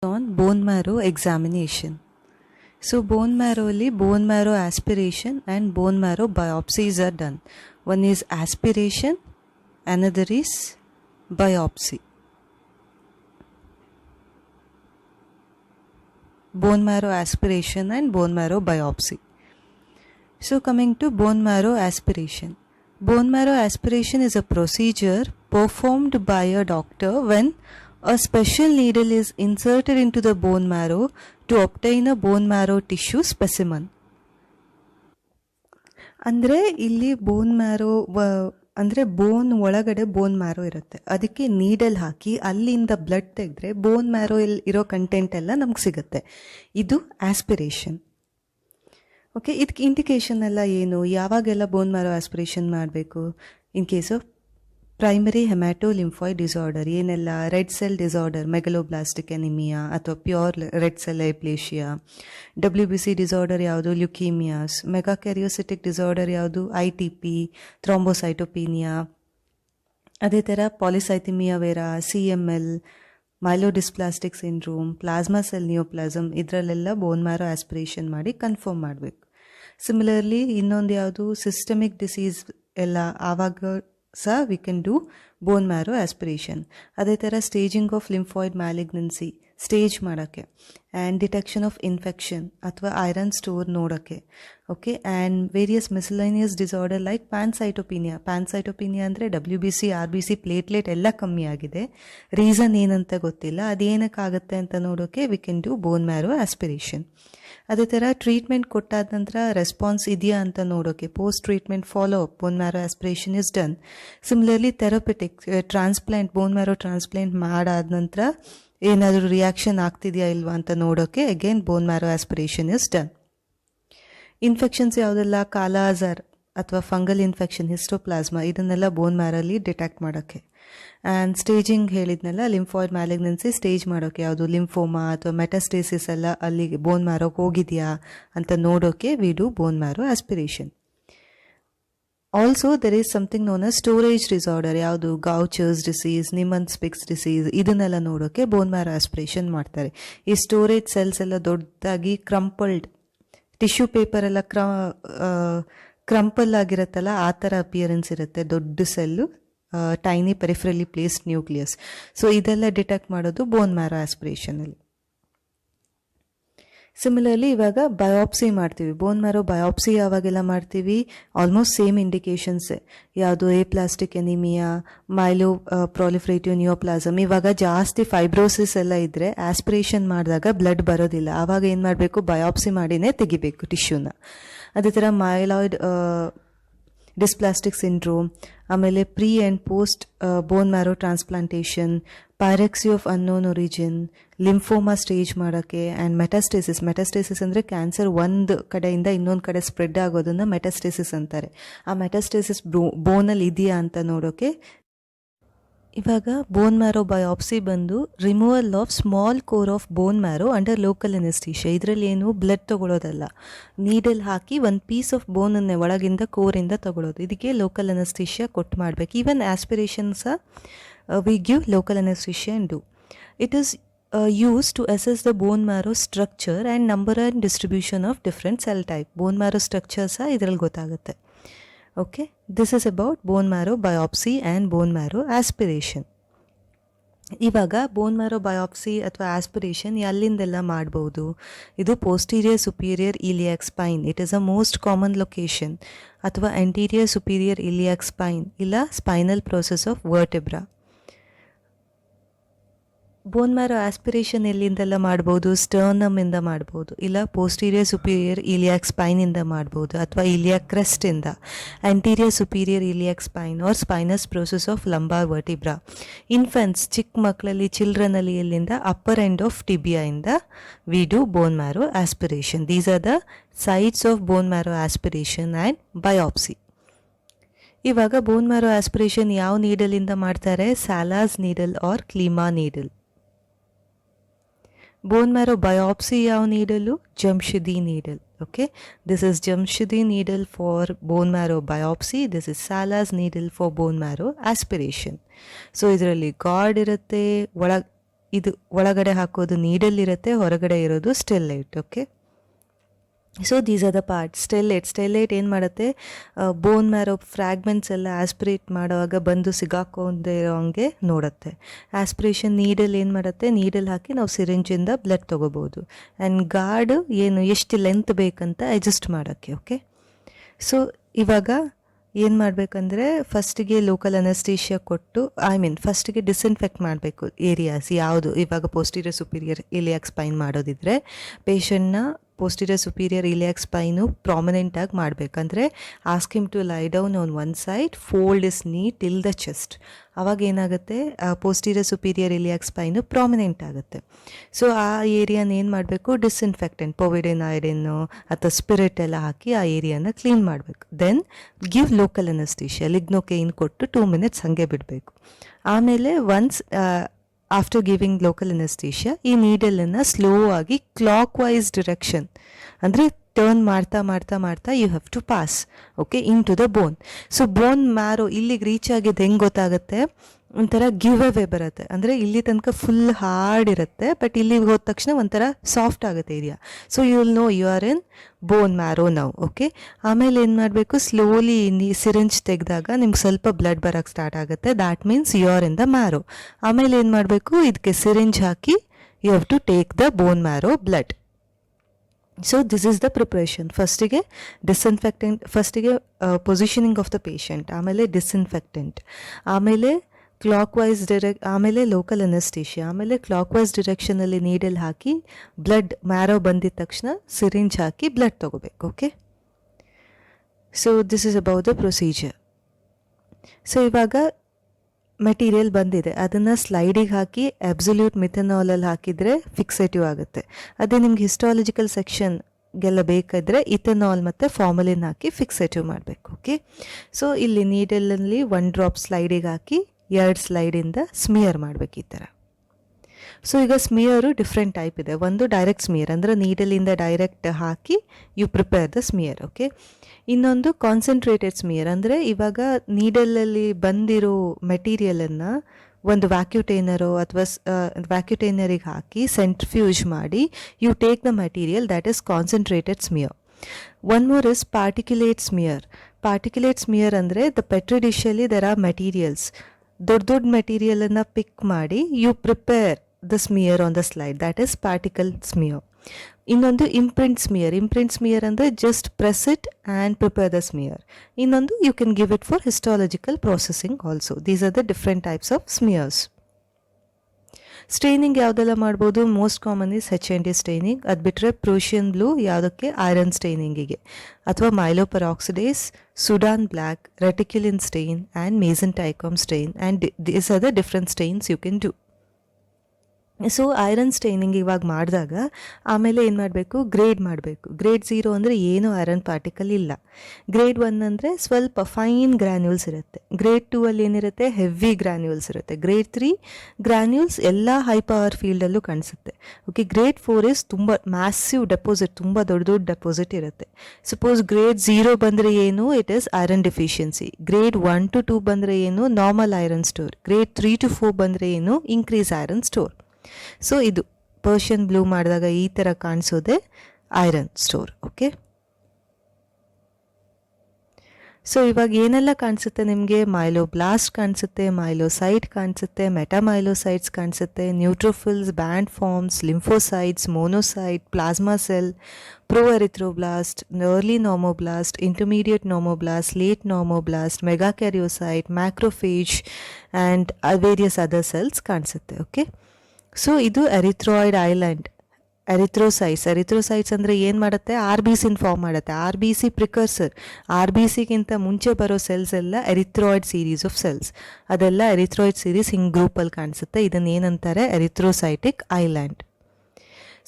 on bone marrow examination. So bone marrow bone marrow aspiration and bone marrow biopsies are done. One is aspiration, another is biopsy. Bone marrow aspiration and bone marrow biopsy. So coming to bone marrow aspiration. Bone marrow aspiration is a procedure performed by a doctor when a special needle is inserted into the bone marrow to obtain a bone marrow tissue specimen. ಅಂದರೆ ಇಲ್ಲಿ bone marrow ಅಂದರೆ bone ಒಳಗಡೆ bone marrow ಇರುತ್ತೆ. ಅದಕ್ಕೆ needle ಹಾಕಿ, ಅಲ್ಲಿಂದ blood ತೆಗೆದ್ರೆ bone marrow ಇಲ್ಲಿ ಇರೋ ಕಂಟೆಂಟ್ ಎಲ್ಲ ನಮ್ಗೆ ಸಿಗುತ್ತೆ. ಇದು ಆಸ್ಪಿರೇಷನ್ ಓಕೆ ಇದಕ್ಕೆ ಇಂಡಿಕೇಶನ್ ಎಲ್ಲ ಏನು? ಯಾವಾಗೆಲ್ಲ ಬೋನ್ ಮ್ಯಾರೋ ಆಸ್ಪಿರೇಷನ್ ಮಾಡಬೇಕು? In case of primary hemato lymphoid disorder ಏನೆಲ್ಲ? Red cell disorder megaloblastic anaemia ಅಥವಾ pure red cell aplasia W B C disorder ಯಾವುದು? ಲ್ಯುಕೀಮಿಯಾಸ್ ಮೆಗಾಕ್ಯಾರಿಯೋಸಿಟಿಕ್ ಡಿಸಾರ್ಡರ್ ಯಾವುದು? ಐ ಟಿ ಪಿ ಥ್ರಾಂಬೋಸೈಟೋಪೀನಿಯಾ ಅದೇ ಥರ polycythaemia vera C M L myelodysplastic syndrome plasma cell neoplasm ಇದರಲ್ಲೆಲ್ಲ bone marrow aspiration ಮಾಡಿ confirm ಮಾಡಬೇಕು. Similarly ಇನ್ನೊಂದು ಯಾವುದು? ಸಿಸ್ಟಮಿಕ್ ಡಿಸೀಸ್ ಎಲ್ಲ ಆವಾಗ ಸಹ we can do bone marrow aspiration ಅದೇ ಥರ staging of lymphoid malignancy stage ಮಾಡೋಕ್ಕೆ ಆ್ಯಂಡ್ ಡಿಟೆಕ್ಷನ್ ಆಫ್ ಇನ್ಫೆಕ್ಷನ್ ಅಥವಾ ಐರನ್ ಸ್ಟೋರ್ ನೋಡೋಕ್ಕೆ okay and various miscellaneous disorder like pancytopenia pancytopenia ಅಂದರೆ W B C R B C platelet ಎಲ್ಲ ಕಮ್ಮಿ ಆಗಿದೆ. Reason ಏನಂತ ಗೊತ್ತಿಲ್ಲ. ಅದೇನಕ್ಕಾಗುತ್ತೆ ಅಂತ ನೋಡೋಕ್ಕೆ we can do bone marrow aspiration ಅದೇ ಥರ ಟ್ರೀಟ್ಮೆಂಟ್ ಕೊಟ್ಟಾದ ನಂತರ ರೆಸ್ಪಾನ್ಸ್ ಇದೆಯಾ ಅಂತ ನೋಡೋಕ್ಕೆ post treatment follow up bone marrow aspiration is done similarly therapeutic transplant bone marrow transplant ಮಾಡಾದ ನಂತರ ಏನಾದರೂ ರಿಯಾಕ್ಷನ್ ಆಗ್ತಿದೆಯಾ ಇಲ್ವಾ ಅಂತ ನೋಡೋಕ್ಕೆ again bone marrow aspiration is done infections ಯಾವುದೆಲ್ಲ? ಕಾಲಾಜಾರ್ ಅಥವಾ ಫಂಗಲ್ ಇನ್ಫೆಕ್ಷನ್ ಹಿಸ್ಟೋಪ್ಲಾಸ್ಮಾ ಇದನ್ನೆಲ್ಲ ಬೋನ್ ಮ್ಯಾರಲ್ಲಿ ಡಿಟೆಕ್ಟ್ ಮಾಡೋಕ್ಕೆ ಆ್ಯಂಡ್ ಸ್ಟೇಜಿಂಗ್ ಹೇಳಿದ್ನಲ್ಲ ಲಿಂಫಾಯ್ಡ್ ಮ್ಯಾಲಿಗ್ನೆನ್ಸಿ ಸ್ಟೇಜ್ ಮಾಡೋಕ್ಕೆ ಯಾವುದು? ಲಿಂಫೋಮಾ ಅಥವಾ ಮೆಟಸ್ಟೇಸಿಸ್ ಎಲ್ಲ ಅಲ್ಲಿಗೆ ಬೋನ್ ಮ್ಯಾರೋಗೆ ಹೋಗಿದೆಯಾ ಅಂತ ನೋಡೋಕ್ಕೆ we do bone marrow aspiration also there is something known a storage disorder ಯಾವುದು? ಗೌಚರ್ಸ್ ಡಿಸೀಸ್ ನಿಮನ್ ಸ್ಪಿಕ್ಸ್ ಡಿಸೀಸ್ ಇದನ್ನೆಲ್ಲ ನೋಡೋಕ್ಕೆ ಬೋನ್ ಮ್ಯಾರೋ ಆಸ್ಪಿರೇಷನ್ ಮಾಡ್ತಾರೆ. ಈ ಸ್ಟೋರೇಜ್ ಸೆಲ್ಸ್ ಎಲ್ಲ ದೊಡ್ಡದಾಗಿ ಕ್ರಂಪಲ್ಡ್ ಟಿಶ್ಯೂ ಪೇಪರ್ ಎಲ್ಲ ಕ್ರ ಕ್ರಂಪಲ್ ಆಗಿರುತ್ತಲ್ಲ, ಆ ಥರ ಅಪಿಯರೆನ್ಸ್ ಇರುತ್ತೆ. ದೊಡ್ಡ cell tiny peripherally placed nucleus so ಇದೆಲ್ಲ ಡಿಟೆಕ್ಟ್ ಮಾಡೋದು ಬೋನ್ ಮ್ಯಾರೋ ಆಸ್ಪಿರೇಷನಲ್ಲಿ ಸಿಮಿಲರ್ಲಿ ಇವಾಗ ಬಯೋಪ್ಸಿ ಮಾಡ್ತೀವಿ. ಬೋನ್ ಮ್ಯಾರೋ ಬಯೋಪ್ಸಿ ಯಾವಾಗೆಲ್ಲ ಮಾಡ್ತೀವಿ? ಆಲ್ಮೋಸ್ಟ್ ಸೇಮ್ ಇಂಡಿಕೇಶನ್ಸ್ ಯಾವುದು aplastic anaemia myeloproliferative neoplasm ಇವಾಗ ಜಾಸ್ತಿ ಫೈಬ್ರೋಸಿಸ್ ಎಲ್ಲ ಇದ್ದರೆ ಆಸ್ಪಿರೇಷನ್ ಮಾಡಿದಾಗ ಬ್ಲಡ್ ಬರೋದಿಲ್ಲ. ಆವಾಗ ಏನು ಮಾಡಬೇಕು? ಬಯೋಪ್ಸಿ ಮಾಡಿನೇ ತೆಗಿಬೇಕು ಟಿಶ್ಯೂನ ಅದೇ ಥರ ಮೈಲಾಯ್ಡ್ ಡಿಸ್ಪ್ಲಾಸ್ಟಿಕ್ ಸಿಂಡ್ರೋಮ್ ಆಮೇಲೆ pre and post bone marrow transplantation pyrexia of unknown origin lymphoma stage ಮಾಡೋಕ್ಕೆ ಆ್ಯಂಡ್ ಮೆಟಾಸ್ಟೇಸಿಸ್ ಮೆಟಾಸ್ಟೇಸಿಸ್ ಅಂದರೆ ಕ್ಯಾನ್ಸರ್ ಒಂದು ಕಡೆಯಿಂದ ಇನ್ನೊಂದು ಕಡೆ ಸ್ಪ್ರೆಡ್ ಆಗೋದನ್ನು ಮೆಟಾಸ್ಟೇಸಿಸ್ ಅಂತಾರೆ. ಆ ಮೆಟಾಸ್ಟೇಸಿಸ್ ಬ್ರೋ ಬೋನಲ್ಲಿ ಇದೆಯಾ ಅಂತ ನೋಡೋಕ್ಕೆ ಇವಾಗ ಬೋನ್ ಮ್ಯಾರೋ ಬಯೋಪ್ಸಿ ಬಂದು removal of small core of bone marrow under local anaesthesia ಇದರಲ್ಲಿ ಏನು ಬ್ಲಡ್ ತೊಗೊಳೋದಲ್ಲ. ನೀಡಲ್ ಹಾಕಿ ಒಂದು ಪೀಸ್ ಆಫ್ ಬೋನನ್ನೇ ಒಳಗಿಂದ ಕೋರಿಂದ ತೊಗೊಳೋದು. ಇದಕ್ಕೆ ಲೋಕಲ್ ಎನೆಸ್ಟೀಷಿಯಾ ಕೊಟ್ಟು ಮಾಡಬೇಕು. ಈವನ್ ಆಸ್ಪಿರೇಷನ್ ಸಹ we give local anaesthesia and do it is use to assess the bone marrow structure and number and distribution of different cell type bone marrow structure ಸಹ ಇದರಲ್ಲಿ ಗೊತ್ತಾಗುತ್ತೆ. Okay this is about bone marrow biopsy and bone marrow aspiration ಇವಾಗ bone marrow biopsy ಅಥವಾ aspiration ಎಲ್ಲಿಂದೆಲ್ಲ ಮಾಡ್ಬೋದು? ಇದು posterior superior iliac spine it is a most common location ಅಥವಾ anterior superior iliac spine ಇಲ್ಲ spinal process of vertebra bone marrow aspiration ಎಲ್ಲಿಂದೆಲ್ಲ ಮಾಡ್ಬೋದು? ಸ್ಟರ್ನಮಿಂದ ಮಾಡ್ಬೋದು. ಇಲ್ಲ ಪೋಸ್ಟೀರಿಯರ್ ಸುಪೀರಿಯರ್ ಇಲಿಯಾಕ್ ಸ್ಪೈನಿಂದ ಮಾಡ್ಬೋದು ಅಥವಾ iliac ಕ್ರೆಸ್ಟಿಂದ anterior superior iliac spine or spinous process of lumbar vertebra infants ಚಿಕ್ಕ ಮಕ್ಕಳಲ್ಲಿ ಚಿಲ್ಡ್ರನಲ್ಲಿ ಎಲ್ಲಿಂದ? Upper end of ಟಿಬಿಯಾಯಿಂದ we do bone marrow aspiration these are the sites of bone marrow aspiration and biopsy ಇವಾಗ bone marrow aspiration ಯಾವ ನೀಡಲಿಂದ ಮಾಡ್ತಾರೆ? Salah's needle or Klima needle bone marrow biopsy ಯಾವ needle Jamshidi needle okay this is jamshidi needle for bone marrow biopsy this is sala's needle for bone marrow aspiration so ಇದರಲ್ಲಿ guard ಇರುತ್ತೆ ಒಳಗೆ ಇದು ಒಳಗಡೆ ಹಾಕೋದು ನೀಡಲ್ ಇರುತ್ತೆ ಹೊರಗಡೆ ಇರೋದು stylet okay so these are the part stylet stylet ಏನು ಮಾಡುತ್ತೆ? ಬೋನ್ ಮ್ಯಾರೋ ಫ್ರ್ಯಾಗ್ಮೆಂಟ್ಸ್ ಎಲ್ಲ ಆಸ್ಪಿರೇಟ್ ಮಾಡುವಾಗ ಬಂದು ಸಿಗಾಕೊಂಡೇ ಇರೋ ಹಂಗೆ ನೋಡುತ್ತೆ. ಆಸ್ಪಿರೇಷನ್ ನೀಡಲ್ ಏನು ಮಾಡುತ್ತೆ? ನೀಡಲ್ ಹಾಕಿ ನಾವು ಸಿರಿಂಜಿಂದ ಬ್ಲಡ್ ತೊಗೋಬೋದು. ಆ್ಯಂಡ್ ಗಾರ್ಡ್ ಏನು, ಎಷ್ಟು ಲೆಂತ್ ಬೇಕಂತ ಅಡ್ಜಸ್ಟ್ ಮಾಡೋಕ್ಕೆ ಓಕೆ ಸೊ ಇವಾಗ ಏನು ಮಾಡಬೇಕಂದ್ರೆ ಫಸ್ಟಿಗೆ ಲೋಕಲ್ ಅನಸ್ಟೇಷಿಯಾ ಕೊಟ್ಟು ಐ ಮೀನ್ ಫಸ್ಟಿಗೆ ಡಿಸ್ಇನ್ಫೆಕ್ಟ್ ಮಾಡಬೇಕು ಏರಿಯಾಸ್ ಯಾವುದು. ಇವಾಗ ಪೋಸ್ಟೀರಿಯರ್ ಸುಪೀರಿಯರ್ ಇಲಿಯಾಕ್ ಸ್ಪೈನ್ ಮಾಡೋದಿದ್ರೆ ಪೇಷಂಟ್ನ ಪೋಸ್ಟೀರಿಯರ್ ಸುಪೀರಿಯರ್ ಇಲಿಯಾಕ್ ಸ್ಪೈನು ಪ್ರಾಮಿನೆಂಟಾಗಿ ಮಾಡಬೇಕಂದ್ರೆ ask him to lie down on one side fold his knee till the chest ಅವಾಗ ಏನಾಗುತ್ತೆ? Posterior superior iliac spine prominent ಆಗುತ್ತೆ. ಸೊ ಆ ಏರಿಯಾನ ಏನು ಮಾಡಬೇಕು? ಡಿಸ್ಇನ್ಫೆಕ್ಟೆಂಟ್ ಪೊವಿಡಿನ್ ಐರಿನ್ನು ಅಥವಾ ಸ್ಪಿರಿಟ್ ಎಲ್ಲ ಹಾಕಿ ಆ ಏರಿಯಾನ ಕ್ಲೀನ್ ಮಾಡಬೇಕು. Then give local anaesthesia lignocaine ಕೊಟ್ಟು ಟೂ ಮಿನಿಟ್ಸ್ ಹಾಗೆ ಬಿಡಬೇಕು. ಆಮೇಲೆ once after giving local anaesthesia ಈ ನೀಡಲನ್ನು ಸ್ಲೋ ಆಗಿ ಕ್ಲಾಕ್ ವೈಸ್ ಡಿರೆಕ್ಷನ್ ಅಂದರೆ ಟರ್ನ್ ಮಾಡ್ತಾ ಮಾಡ್ತಾ ಮಾಡ್ತಾ you have to pass okay into the bone so bone marrow ಇಲ್ಲಿಗೆ ರೀಚ್ ಆಗಿದ್ದು ಹೆಂಗೆ ಗೊತ್ತಾಗುತ್ತೆ? ಒಂಥರ ಗಿವ್ ಅವೇ ಬರುತ್ತೆ. ಅಂದರೆ ಇಲ್ಲಿ ತನಕ ಫುಲ್ ಹಾರ್ಡ್ ಇರುತ್ತೆ ಬಟ್ ಇಲ್ಲಿಗೆ ಹೋದ ತಕ್ಷಣ ಒಂಥರ ಸಾಫ್ಟ್ ಆಗುತ್ತೆ area so you will know you are in bone marrow ನಾವು ಓಕೆ ಆಮೇಲೆ ಏನು ಮಾಡಬೇಕು? ಸ್ಲೋಲಿ ನೀ ಸಿರಿಂಜ್ ತೆಗೆದಾಗ ನಿಮ್ಗೆ ಸ್ವಲ್ಪ ಬ್ಲಡ್ ಬರೋಕ್ಕೆ ಸ್ಟಾರ್ಟ್ ಆಗುತ್ತೆ. That means you are in the marrow ಆಮೇಲೆ ಏನು ಮಾಡಬೇಕು? ಇದಕ್ಕೆ syringe hockey you have to take the bone marrow blood so this is the preparation ಫಸ್ಟಿಗೆ ಡಿಸ್ಇನ್ಫೆಕ್ಟೆಂಟ್ ಫಸ್ಟಿಗೆ ಪೊಸಿಷನಿಂಗ್ ಆಫ್ ದ ಪೇಷಂಟ್ ಆಮೇಲೆ ಡಿಸ್ಇನ್ಫೆಕ್ಟೆಂಟ್ ಆಮೇಲೆ ಕ್ಲಾಕ್ ವೈಸ್ ಡಿರೆಕ್ ಆಮೇಲೆ ಲೋಕಲ್ ಅನಸ್ಟೇಷಿಯಾ ಆಮೇಲೆ ಕ್ಲಾಕ್ ವೈಸ್ ಡಿರೆಕ್ಷನಲ್ಲಿ ನೀಡಲ್ ಹಾಕಿ ಬ್ಲಡ್ ಮ್ಯಾರೋ ಬಂದಿದ ತಕ್ಷಣ ಸಿರಿಂಜ್ ಹಾಕಿ ಬ್ಲಡ್ ತೊಗೋಬೇಕು okay so this is about the procedure so ಇವಾಗ ಮೆಟೀರಿಯಲ್ ಬಂದಿದೆ. ಅದನ್ನು ಸ್ಲೈಡಿಗೆ ಹಾಕಿ ಅಬ್ಸಲ್ಯೂಟ್ ಮಿಥನಾಲಲ್ಲಿ ಹಾಕಿದರೆ ಫಿಕ್ಸೇಟಿವ್ ಆಗುತ್ತೆ. ಅದೇ ನಿಮ್ಗೆ ಹಿಸ್ಟಾಲಜಿಕಲ್ ಸೆಕ್ಷನ್ಗೆಲ್ಲ ಬೇಕಾದರೆ ಇಥನಾಲ್ ಮತ್ತು ಫಾರ್ಮಲಿನ್ ಹಾಕಿ ಫಿಕ್ಸೇಟಿವ್ ಮಾಡಬೇಕು ಓಕೆ ಸೊ ಇಲ್ಲಿ ನೀಡಲಲ್ಲಿ ಒನ್ ಡ್ರಾಪ್ ಸ್ಲೈಡಿಗೆ ಹಾಕಿ ಎರಡು ಸ್ಲೈಡಿಂದ ಸ್ಮಿಯರ್ ಮಾಡಬೇಕು ಈ ಥರ. ಸೊ ಈಗ ಸ್ಮಿಯರು ಡಿಫ್ರೆಂಟ್ ಟೈಪ್ ಇದೆ. ಒಂದು ಡೈರೆಕ್ಟ್ ಸ್ಮಿಯರ್ ಅಂದರೆ ನೀಡಲಿಂದ direct hockey you prepare the smear okay ಇನ್ನೊಂದು ಕಾನ್ಸಂಟ್ರೇಟೆಡ್ ಸ್ಮಿಯರ್ ಅಂದರೆ ಇವಾಗ ನೀಡಲಲ್ಲಿ ಬಂದಿರೋ ಮೆಟೀರಿಯಲನ್ನು ಒಂದು ವ್ಯಾಕ್ಯೂಟೈನರು ಅಥವಾ ವ್ಯಾಕ್ಯೂಟೈನರಿಗೆ ಹಾಕಿ ಸೆಂಟ್ರಿಫ್ಯೂಜ್ ಮಾಡಿ you take the material that is concentrated smear one more is particulate smear particulate smear ಅಂದರೆ the petri there are materials ದೊಡ್ಡ ದೊಡ್ಡ ಮೆಟೀರಿಯಲನ್ನು ಪಿಕ್ ಮಾಡಿ you prepare the smear on the slide that is particle smear ಇನ್ನೊಂದು imprint smear imprint smear ಅಂದರೆ just press it and prepare the smear ಇನ್ನೊಂದು you can give it for histological processing also these are the different types of smears staining ಯಾವುದೆಲ್ಲ ಮಾಡ್ಬೋದು? Most common is H N D staining ಅದು ಬಿಟ್ಟರೆ Prussian blue ಯಾವುದಕ್ಕೆ? Iron ಸ್ಟೈನಿಂಗಿಗೆ ಅಥವಾ myeloperoxidase Sudan black reticulin stain and Masson ಟೈಕಾಮ್ stain and this are the different stains you can do so iron staining ಇವಾಗ ಮಾಡಿದಾಗ ಆಮೇಲೆ ಏನು ಮಾಡಬೇಕು? ಗ್ರೇಡ್ ಮಾಡಬೇಕು. ಗ್ರೇಡ್ ಝೀರೋ ಅಂದರೆ ಏನೂ ಐರನ್ ಪಾರ್ಟಿಕಲ್ ಇಲ್ಲ. ಗ್ರೇಡ್ ಒನ್ ಅಂದರೆ ಸ್ವಲ್ಪ ಫೈನ್ ಗ್ರ್ಯಾನ್ಯೂಲ್ಸ್ ಇರುತ್ತೆ. ಗ್ರೇಡ್ ಟೂ ಅಲ್ಲಿ ಏನಿರುತ್ತೆ? ಹೆವಿ ಗ್ರ್ಯಾನ್ಯೂಲ್ಸ್ ಇರುತ್ತೆ. ಗ್ರೇಡ್ ತ್ರೀ ಗ್ರ್ಯಾನ್ಯೂಲ್ಸ್ ಎಲ್ಲ ಹೈ ಪವರ್ ಫೀಲ್ಡಲ್ಲೂ ಕಾಣಿಸುತ್ತೆ. ಓಕೆ ಗ್ರೇಡ್ ಫೋರ್ ಇಸ್ ತುಂಬ ಮ್ಯಾಸಿವ್ ಡೆಪಾಸಿಟ್ ತುಂಬ ದೊಡ್ಡ ದೊಡ್ಡ ಡೆಪಾಸಿಟ್ ಇರುತ್ತೆ. ಸಪೋಸ್ ಗ್ರೇಡ್ ಝೀರೋ ಬಂದರೆ ಏನು? It is iron deficiency grade one to two ಬಂದರೆ ಏನು? Normal iron store grade three to four ಬಂದರೆ ಏನು? ಇನ್ಕ್ರೀಸ್ ಐರನ್ ಸ್ಟೋರ್ ಸೊ ಇದು ಪರ್ಷಿಯನ್ ಬ್ಲೂ ಮಾಡಿದಾಗ ಈ ಥರ ಕಾಣಿಸೋದೆ ಐರನ್ ಸ್ಟೋರ್ ಓಕೆ ಸೊ ಇವಾಗ ಏನೆಲ್ಲ ಕಾಣಿಸುತ್ತೆ ನಿಮಗೆ? ಮೈಲೋ ಬ್ಲಾಸ್ಟ್ ಕಾಣಿಸುತ್ತೆ ಮೈಲೋಸೈಟ್ ಕಾಣಿಸುತ್ತೆ ಮೆಟಾಮೈಲೋಸೈಟ್ಸ್ ಕಾಣಿಸುತ್ತೆ neutrophils band forms lymphocytes monocyte plasma cell pro erythroblast early normoblast intermediate normoblast late normoblast megakaryocyte macrophage and various other cells ಕಾಣಿಸುತ್ತೆ ಓಕೆ ಸೊ ಇದು ಎರಿಥ್ರಾಯ್ಡ್ ಐಲ್ಯಾಂಡ್ ಎರಿಥ್ರೋಸೈಟ್ಸ್ ಎರಿಥ್ರೋಸೈಟ್ಸ್ ಅಂದರೆ ಏನು ಮಾಡುತ್ತೆ? ಆರ್ ಬಿ ಸಿನ form ಮಾಡುತ್ತೆ. R B C precursor R B ಸಿಗಿಂತ ಮುಂಚೆ ಬರೋ cells ಎಲ್ಲ ಎರಿಥ್ರಾಯ್ಡ್ ಸೀರೀಸ್ ಆಫ್ ಸೆಲ್ಸ್ ಅದೆಲ್ಲ ಎರಿಥ್ರಾಯ್ಡ್ ಸೀರೀಸ್ ಹಿಂಗೆ ಗ್ರೂಪಲ್ಲಿ ಕಾಣಿಸುತ್ತೆ. ಇದನ್ನು ಏನಂತಾರೆ ಎರಿಥ್ರೋಸೈಟಿಕ್ ಐಲ್ಯಾಂಡ್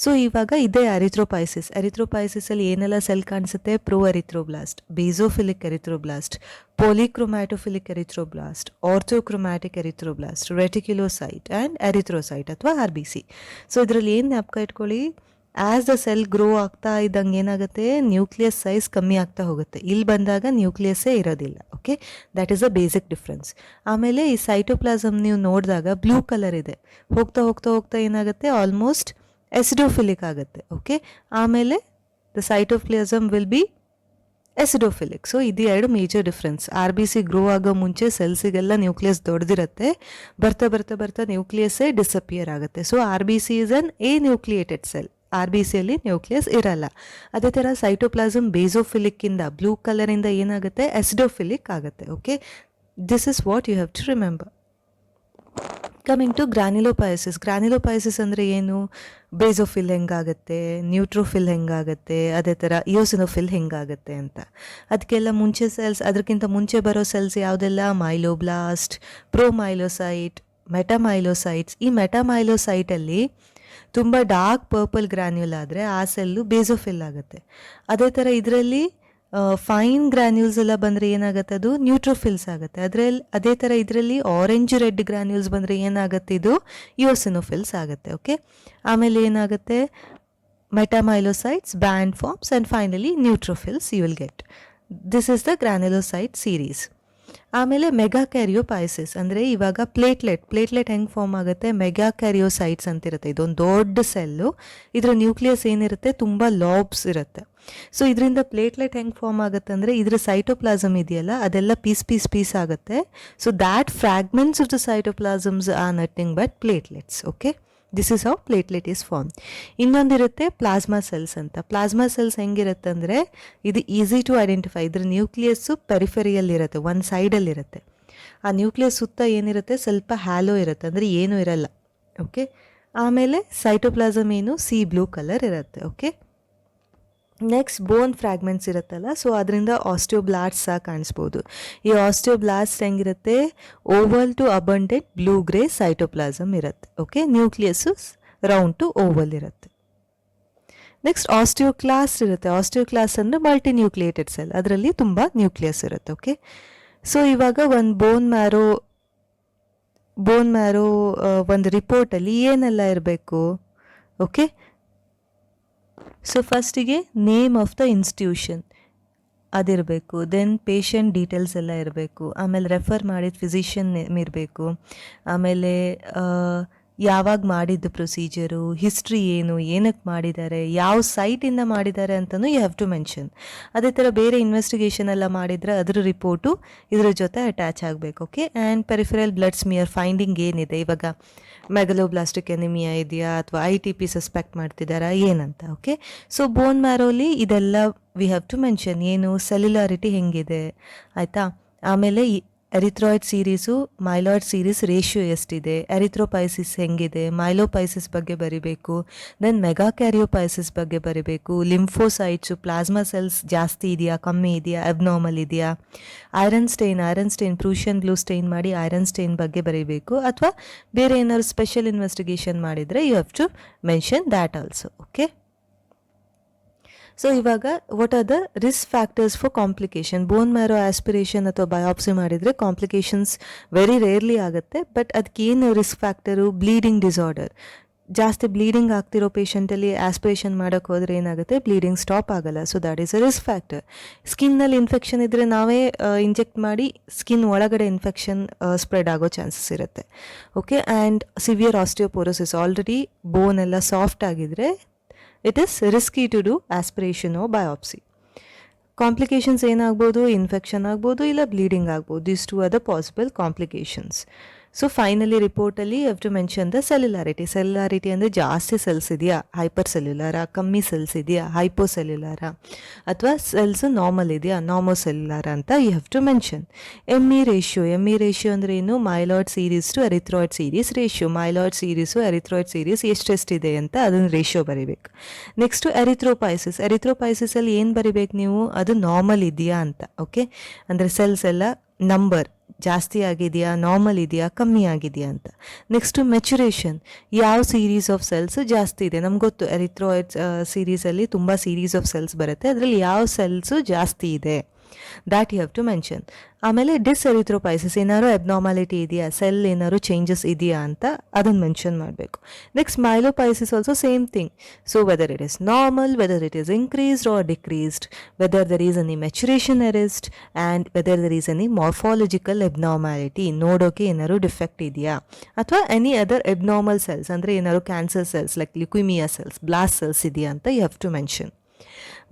ಸೊ ಇವಾಗ ಇದೇ ಅರಿಥ್ರೋಪೈಸಿಸ್ ಅರಿಥ್ರೋಪೈಸಿಸಲ್ಲಿ ಏನೆಲ್ಲ ಸೆಲ್ ಕಾಣಿಸುತ್ತೆ? Pro erythroblast basophilic erythroblast polychromatophilic erythroblast orthochromatic erythroblast reticulocyte and erythrocyte ಅಥವಾ ಆರ್ ಬಿ ಸಿ ಸೊ ಇದರಲ್ಲಿ ಏನು ಜ್ಞಾಪಕ ಇಟ್ಕೊಳ್ಳಿ? ಆ್ಯಸ್ ದ ಸೆಲ್ ಗ್ರೋ ಆಗ್ತಾ ಇದ್ದಂಗೆ ಏನಾಗುತ್ತೆ? ನ್ಯೂಕ್ಲಿಯಸ್ ಸೈಜ್ ಕಮ್ಮಿ ಆಗ್ತಾ ಹೋಗುತ್ತೆ. ಇಲ್ಲಿ ಬಂದಾಗ ನ್ಯೂಕ್ಲಿಯಸ್ಸೇ ಇರೋದಿಲ್ಲ okay that is a basic difference ಆಮೇಲೆ ಈ ಸೈಟೋಪ್ಲಾಸಮ್ ನೀವು ನೋಡಿದಾಗ ಬ್ಲೂ ಕಲರ್ ಇದೆ. ಹೋಗ್ತಾ ಹೋಗ್ತಾ ಹೋಗ್ತಾ ಏನಾಗುತ್ತೆ? ಆಲ್ಮೋಸ್ಟ್ ಎಸಿಡೋಫಿಲಿಕ್ ಆಗುತ್ತೆ ಓಕೆ ಆಮೇಲೆ the cytoplasm will be acidophilic so ಇದು ಎರಡು major difference R B C grow ಆಗೋ ಮುಂಚೆ ಸೆಲ್ಸಿಗೆಲ್ಲ ನ್ಯೂಕ್ಲಿಯಸ್ ದೊಡ್ಡದಿರುತ್ತೆ ಬರ್ತಾ ಬರ್ತಾ ಬರ್ತಾ ನ್ಯೂಕ್ಲಿಯಸ್ಸೇ ಡಿಸಪಿಯರ್ ಆಗುತ್ತೆ. So R B C is an anucleated cell R B ಸಿಯಲ್ಲಿ ನ್ಯೂಕ್ಲಿಯಸ್ ಇರಲ್ಲ. ಅದೇ ಥರ ಸೈಟೋಪ್ಲಾಸಮ್ ಬೇಸೋಫಿಲಿಕ್ಕಿಂದ ಬ್ಲೂ ಕಲರಿಂದ ಏನಾಗುತ್ತೆ? ಎಸಿಡೋಫಿಲಿಕ್ ಆಗುತ್ತೆ okay this is what you have to remember coming to granulopoiesis granulopoiesis ಅಂದರೆ ಏನು? ಬೇಸೋಫಿಲ್ ಹೆಂಗಾಗುತ್ತೆ? ನ್ಯೂಟ್ರೋಫಿಲ್ ಹೆಂಗಾಗುತ್ತೆ? ಅದೇ ಥರ ಇಯೋಸಿನೋಫಿಲ್ ಹೆಂಗಾಗುತ್ತೆ ಅಂತ. ಅದಕ್ಕೆಲ್ಲ ಮುಂಚೆ ಸೆಲ್ಸ್, ಅದಕ್ಕಿಂತ ಮುಂಚೆ ಬರೋ ಸೆಲ್ಸ್ ಯಾವುದೆಲ್ಲ? ಮೈಲೋಬ್ಲಾಸ್ಟ್, ಪ್ರೋಮೈಲೋಸೈಟ್, ಮೆಟಾಮೈಲೋಸೈಟ್ಸ್. ಈ ಮೆಟಾಮೈಲೋಸೈಟಲ್ಲಿ ತುಂಬ ಡಾರ್ಕ್ ಪರ್ಪಲ್ ಗ್ರಾನ್ಯುಲ್ ಆದರೆ ಆ ಸೆಲ್ಲು ಬೇಸೋಫಿಲ್ ಆಗುತ್ತೆ. ಅದೇ ಥರ ಇದರಲ್ಲಿ ಫೈನ್ ಗ್ರ್ಯಾನ್ಯೂಲ್ಸ್ ಎಲ್ಲ ಬಂದರೆ ಏನಾಗುತ್ತೆ ಅದು? ನ್ಯೂಟ್ರೋಫಿಲ್ಸ್ ಆಗುತ್ತೆ. ಅದರಲ್ಲಿ ಅದೇ ಥರ ಇದರಲ್ಲಿ ಆರೆಂಜ್ ರೆಡ್ ಗ್ರ್ಯಾನ್ಯೂಲ್ಸ್ ಬಂದರೆ ಏನಾಗುತ್ತೆ ಇದು? ಯೋಸಿನೋಫಿಲ್ಸ್ ಆಗುತ್ತೆ ಓಕೆ ಆಮೇಲೆ ಏನಾಗುತ್ತೆ? Metamyelocytes band forms and finally neutrophils you will get this is the granulocyte series ಆಮೇಲೆ ಮೆಗಾ ಕ್ಯಾರಿಯೋಪೈಸಿಸ್ ಅಂದರೆ ಇವಾಗ ಪ್ಲೇಟ್ಲೆಟ್ ಪ್ಲೇಟ್ಲೆಟ್ ಹೆಂಗೆ ಫಾರ್ಮ್ ಆಗುತ್ತೆ? ಮೆಗಾ ಕ್ಯಾರಿಯೋಸೈಟ್ಸ್ ಅಂತಿರುತ್ತೆ. ಇದೊಂದು ದೊಡ್ಡ ಸೆಲ್ಲು. ಇದರ ನ್ಯೂಕ್ಲಿಯಸ್ ಏನಿರುತ್ತೆ? ತುಂಬ ಲಾಬ್ಸ್ ಇರುತ್ತೆ. ಸೊ, ಇದರಿಂದ ಪ್ಲೇಟ್ಲೆಟ್ ಹೆಂಗೆ ಫಾರ್ಮ್ ಆಗುತ್ತೆ ಅಂದರೆ, ಇದರ ಸೈಟೋಪ್ಲಾಸಮ್ ಇದೆಯಲ್ಲ, ಅದೆಲ್ಲ ಪೀಸ್ ಪೀಸ್ ಪೀಸ್ ಆಗುತ್ತೆ. So, that fragments of the cytoplasms are nothing but platelets, okay? This is how platelet is form ಇನ್ನೊಂದಿರುತ್ತೆ plasma cells ಅಂತ. ಪ್ಲಾಸ್ಮಾ ಸೆಲ್ಸ್ ಹೆಂಗಿರುತ್ತೆ ಅಂದರೆ ಇದು ಈಸಿ ಟು ಐಡೆಂಟಿಫೈ ಇದ್ರ ನ್ಯೂಕ್ಲಿಯಸ್ಸು ಪೆರಿಫೆರಿಯಲ್ಲಿ ಇರುತ್ತೆ ಒಂದು ಸೈಡಲ್ಲಿರುತ್ತೆ ಆ ನ್ಯೂಕ್ಲಿಯಸ್ ಸುತ್ತ ಏನಿರುತ್ತೆ? ಸ್ವಲ್ಪ ಹ್ಯಾಲೋ ಇರುತ್ತೆ. ಅಂದರೆ ಏನೂ ಇರಲ್ಲ. ಓಕೆ ಆಮೇಲೆ ಸೈಟೋಪ್ಲಾಸಮ್ ಏನು? ಸಿ ಬ್ಲೂ ಕಲರ್ ಇರುತ್ತೆ. ಓಕೆ ನೆಕ್ಸ್ಟ್ ಬೋನ್ ಫ್ರ್ಯಾಗ್ಮೆಂಟ್ಸ್ ಇರುತ್ತಲ್ಲ, ಸೊ ಅದರಿಂದ ಆಸ್ಟಿಯೋಬ್ಲಾಸ್ಟ್ ಸಹ ಕಾಣಿಸ್ಬೋದು. ಈ ಆಸ್ಟಿಯೋಬ್ಲಾಸ್ಟ್ ಹೆಂಗಿರುತ್ತೆ? Oval to abundant blue grey cytoplasm ಇರುತ್ತೆ. Okay nucleus round to oval ಇರುತ್ತೆ. ನೆಕ್ಸ್ಟ್ ಆಸ್ಟಿಯೋಕ್ಲಾಸ್ ಇರುತ್ತೆ. ಆಸ್ಟಿಯೋಕ್ಲಾಸ್ ಅಂದರೆ ಮಲ್ಟಿ ನ್ಯೂಕ್ಲಿಯೇಟೆಡ್ ಸೆಲ್. ಅದರಲ್ಲಿ ತುಂಬ ನ್ಯೂಕ್ಲಿಯಸ್ ಇರುತ್ತೆ. ಓಕೆ ಸೊ ಇವಾಗ ಒಂದು ಬೋನ್ ಮ್ಯಾರೋ ಬೋನ್ ಮ್ಯಾರೋ ಒಂದು ರಿಪೋರ್ಟಲ್ಲಿ ಏನೆಲ್ಲ ಇರಬೇಕು? ಓಕೆ ಸೊ ಫಸ್ಟಿಗೆ ನೇಮ್ ಆಫ್ ದ ಇನ್ಸ್ಟಿಟ್ಯೂಷನ್ ಅದಿರಬೇಕು. ದೆನ್ ಪೇಷಂಟ್ ಡೀಟೇಲ್ಸ್ ಎಲ್ಲ ಇರಬೇಕು. ಆಮೇಲೆ ರೆಫರ್ ಮಾಡಿದ ಫಿಸಿಷಿಯನ್ ನೇಮ್ ಇರಬೇಕು. ಆಮೇಲೆ ಯಾವಾಗ ಮಾಡಿದ್ದು ಪ್ರೊಸೀಜರು, ಹಿಸ್ಟ್ರಿ ಏನು ಏನಕ್ಕೆ ಮಾಡಿದ್ದಾರೆ, ಯಾವ ಸೈಟಿಂದ ಮಾಡಿದ್ದಾರೆ ಅಂತಲೂ ಯು ಹ್ಯಾವ್ ಟು ಮೆನ್ಷನ್ ಅದೇ ಥರ ಬೇರೆ ಇನ್ವೆಸ್ಟಿಗೇಷನ್ ಎಲ್ಲ ಮಾಡಿದರೆ ಅದರ ರಿಪೋರ್ಟು ಇದರ ಜೊತೆ ಅಟ್ಯಾಚ್ ಆಗಬೇಕು okay and peripheral blood smear finding ಏನಿದೆ? ಇವಾಗ ಮೆಗಲೋಬ್ಲಾಸ್ಟಿಕ್ ಎನಿಮಿಯಾ ಇದೆಯಾ ಅಥವಾ ಐ ಟಿ ಪಿ ಸಸ್ಪೆಕ್ಟ್ ಮಾಡ್ತಿದ್ದಾರಾ? ಏನಂತ ಓಕೆ ಸೊ ಬೋನ್ ಮ್ಯಾರೋಲಿ ಇದೆಲ್ಲ ವಿ ಹ್ಯಾವ್ ಟು ಮೆನ್ಷನ್ ಏನು? ಸೆಲ್ಯುಲಾರಿಟಿ ಹೆಂಗಿದೆ? ಆಯಿತಾ? ಆಮೇಲೆ erythroid series myeloid series ratio ಎಷ್ಟಿದೆ? ಎರಿಥ್ರೋಪೈಸಿಸ್ ಹೆಂಗಿದೆ? ಮೈಲೋಪೈಸಿಸ್ ಬಗ್ಗೆ ಬರಿಬೇಕು. ದೆನ್ ಮೆಗಾ ಕ್ಯಾರಿಯೋಪೈಸಿಸ್ ಬಗ್ಗೆ ಬರಿಬೇಕು. ಲಿಂಫೋಸೈಟ್ಸು ಪ್ಲಾಸ್ಮಾ ಸೆಲ್ಸ್ ಜಾಸ್ತಿ ಇದೆಯಾ? ಕಮ್ಮಿ ಇದೆಯಾ? ಅಬ್ನಾರ್ಮಲ್ ಇದೆಯಾ? Iron stain iron stain Prussian blue stain ಮಾಡಿ ಐರನ್ ಸ್ಟೇನ್ ಬಗ್ಗೆ ಬರೀಬೇಕು. ಅಥವಾ ಬೇರೆ ಏನಾದ್ರು ಸ್ಪೆಷಲ್ ಇನ್ವೆಸ್ಟಿಗೇಷನ್ ಮಾಡಿದರೆ you have to mention that also okay so ಇವಾಗ what are the risk factors for complication bone marrow aspiration ಅಥವಾ ಬಯೋಪ್ಸಿ ಮಾಡಿದರೆ ಕಾಂಪ್ಲಿಕೇಶನ್ಸ್ ವೆರಿ ರೇರ್ಲಿ ಆಗುತ್ತೆ. ಬಟ್ ಅದಕ್ಕೇನು ರಿಸ್ಕ್ ಫ್ಯಾಕ್ಟರು ಬ್ಲೀಡಿಂಗ್ ಡಿಸಾರ್ಡರ್ ಜಾಸ್ತಿ ಬ್ಲೀಡಿಂಗ್ ಆಗ್ತಿರೋ ಪೇಷಂಟಲ್ಲಿ ಆಸ್ಪಿರೇಷನ್ ಮಾಡೋಕ್ಕೆ ಹೋದರೆ ಏನಾಗುತ್ತೆ? ಬ್ಲೀಡಿಂಗ್ ಸ್ಟಾಪ್ ಆಗಲ್ಲ. So that is a risk factor ಸ್ಕಿನ್ನಲ್ಲಿ infection ಇದ್ದರೆ ನಾವೇ ಇಂಜೆಕ್ಟ್ ಮಾಡಿ ಸ್ಕಿನ್ ಒಳಗಡೆ ಇನ್ಫೆಕ್ಷನ್ ಸ್ಪ್ರೆಡ್ ಆಗೋ ಚಾನ್ಸಸ್ ಇರುತ್ತೆ. Okay and severe osteoporosis already bone ಎಲ್ಲ ಸಾಫ್ಟ್ ಆಗಿದ್ರೆ it is risky to do aspiration or biopsy complications ಏನಾಗ್ಬೋದು? ಇನ್ಫೆಕ್ಷನ್ ಆಗ್ಬೋದು? ಇಲ್ಲ ಬ್ಲೀಡಿಂಗ್ ಆಗ್ಬೋದು? This two are the possible complications so finally ರಿಪೋರ್ಟಲ್ಲಿ have to mention the cellularity cellularity ಅಂದರೆ ಜಾಸ್ತಿ cells ಇದೆಯಾ? Hyper ಸೆಲ್ಯುಲಾರ ಕಮ್ಮಿ ಸೆಲ್ಸ್ ಇದೆಯಾ? ಹೈಪೋ ಸೆಲ್ಯುಲಾರ ಅಥವಾ ಸೆಲ್ಸ್ ನಾರ್ಮಲ್ ಇದೆಯಾ? ನಾರ್ಮೋ ಸೆಲ್ಯುಲಾರ ಅಂತ you have to mention M E ratio M E ratio ಅಂದರೆ ಏನು? Myeloid series to erythroid series ratio myeloid series erythroid series ಎಷ್ಟೆಷ್ಟಿದೆ ಅಂತ ಅದನ್ನು ರೇಷಿಯೋ ಬರಿಬೇಕು. ನೆಕ್ಸ್ಟು ಎರಿಥ್ರೋಪೈಸಿಸ್ ಎರಿಥ್ರೋಪೈಸಿಸಲ್ಲಿ ಏನು ಬರಿಬೇಕು ನೀವು? ಅದು ನಾರ್ಮಲ್ ಇದೆಯಾ ಅಂತ ಓಕೆ ಅಂದರೆ ಸೆಲ್ಸ್ ಎಲ್ಲ ನಂಬರ್ ಜಾಸ್ತಿ ಆಗಿದೆಯಾ ನಾರ್ಮಲ್ ಇದೆಯಾ, ಕಮ್ಮಿ ಆಗಿದೆಯಾ ಅಂತ. ನೆಕ್ಸ್ಟು ಮೆಚುರೇಷನ್ ಯಾವ ಸೀರೀಸ್ ಆಫ್ ಸೆಲ್ಸ್ ಜಾಸ್ತಿ ಇದೆ? ನಮ್ಗೆ ಗೊತ್ತು ಎರಿಥ್ರಾಯ್ಡ್ ಸೀರೀಸಲ್ಲಿ ತುಂಬ ಸೀರೀಸ್ ಆಫ್ ಸೆಲ್ಸ್ ಬರುತ್ತೆ. ಅದರಲ್ಲಿ ಯಾವ ಸೆಲ್ಸು ಜಾಸ್ತಿ ಇದೆ? That you have to mention ಆಮೇಲೆ ಡಿಸ್ಎರಿಥ್ರೋಪೈಸಿಸ್ ಏನಾದ್ರು ಅಬ್ನಾರ್ಮಾಲಿಟಿ ಇದೆಯಾ ಸೆಲ್ ಏನಾದ್ರು ಚೇಂಜಸ್ ಇದೆಯಾ ಅಂತ ಅದನ್ನು ಮೆನ್ಷನ್ ಮಾಡಬೇಕು. Next myelopoiesis also same thing so whether it is normal whether it is increased or decreased whether there is any maturation arrest and whether there is any morphological abnormality ನೋಡೋಕೆ ಏನಾದ್ರು defect ಇದೆಯಾ, ಅಥವಾ any other abnormal cells ಅಂದರೆ ಏನಾದ್ರು cancer cells like leukaemia cells blast cells ಇದೆಯಾ ಅಂತ you have to mention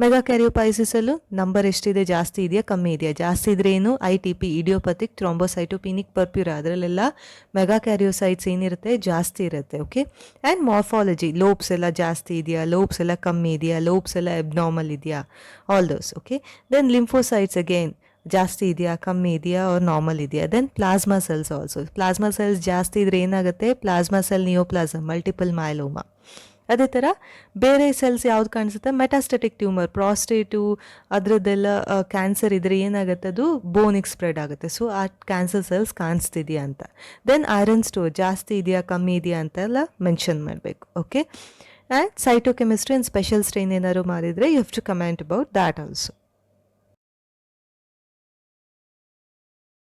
ಮೆಗಾ ಕ್ಯಾರಿಯೋಪೈಸಿಸಲ್ಲೂ ನಂಬರ್ ಎಷ್ಟಿದೆ, ಜಾಸ್ತಿ ಇದೆಯಾ, ಕಮ್ಮಿ ಇದೆಯಾ? ಜಾಸ್ತಿ ಇದ್ರೆ ಏನು? I T P idiopathic thrombocytopenic purpura ಅದರಲ್ಲೆಲ್ಲ ಮೆಗಾ ಕ್ಯಾರಿಯೋಸೈಟ್ಸ್ ಏನಿರುತ್ತೆ? ಜಾಸ್ತಿ ಇರುತ್ತೆ ಓಕೆ ಆ್ಯಂಡ್ ಮಾರ್ಫಾಲಜಿ ಲೋಬ್ಸ್ ಎಲ್ಲ ಜಾಸ್ತಿ ಇದೆಯಾ? ಲೋಬ್ಸ್ ಎಲ್ಲ ಕಮ್ಮಿ ಇದೆಯಾ? ಲೋಬ್ಸ್ ಎಲ್ಲ ಎಬ್ನಾರ್ಮಲ್ ಇದೆಯಾ? All those okay then lymphocytes again ಜಾಸ್ತಿ ಇದೆಯಾ, ಕಮ್ಮಿ ಇದೆಯಾ ಅವ್ರು ನಾರ್ಮಲ್ ಇದೆಯಾ? Then plasma cells also plasma cells ಜಾಸ್ತಿ ಇದ್ರೆ ಏನಾಗುತ್ತೆ? Plasma cell neoplasm multiple myeloma ಅದೇ ಥರ ಬೇರೆ ಸೆಲ್ಸ್ ಯಾವ್ದು ಕಾಣಿಸುತ್ತೆ? ಮೆಟಾಸ್ಟೆಟಿಕ್ ಟ್ಯೂಮರ್ ಪ್ರಾಸ್ಟೇಟು ಅದರದ್ದೆಲ್ಲ ಕ್ಯಾನ್ಸರ್ ಇದ್ದರೆ ಏನಾಗುತ್ತೆ? ಅದು ಬೋನಿಗೆ ಸ್ಪ್ರೆಡ್ ಆಗುತ್ತೆ. ಸೊ ಆ ಕ್ಯಾನ್ಸರ್ ಸೆಲ್ಸ್ ಕಾಣಿಸ್ತಿದೆಯಾ ಅಂತ. ದೆನ್ ಐರನ್ ಸ್ಟೋರ್ ಜಾಸ್ತಿ ಇದೆಯಾ, ಕಮ್ಮಿ ಇದೆಯಾ ಅಂತೆಲ್ಲ ಮೆನ್ಷನ್ ಮಾಡಬೇಕು. Okay and cytochemistry and special stain ಏನಾದ್ರು ಮಾಡಿದರೆ you have to comment about that also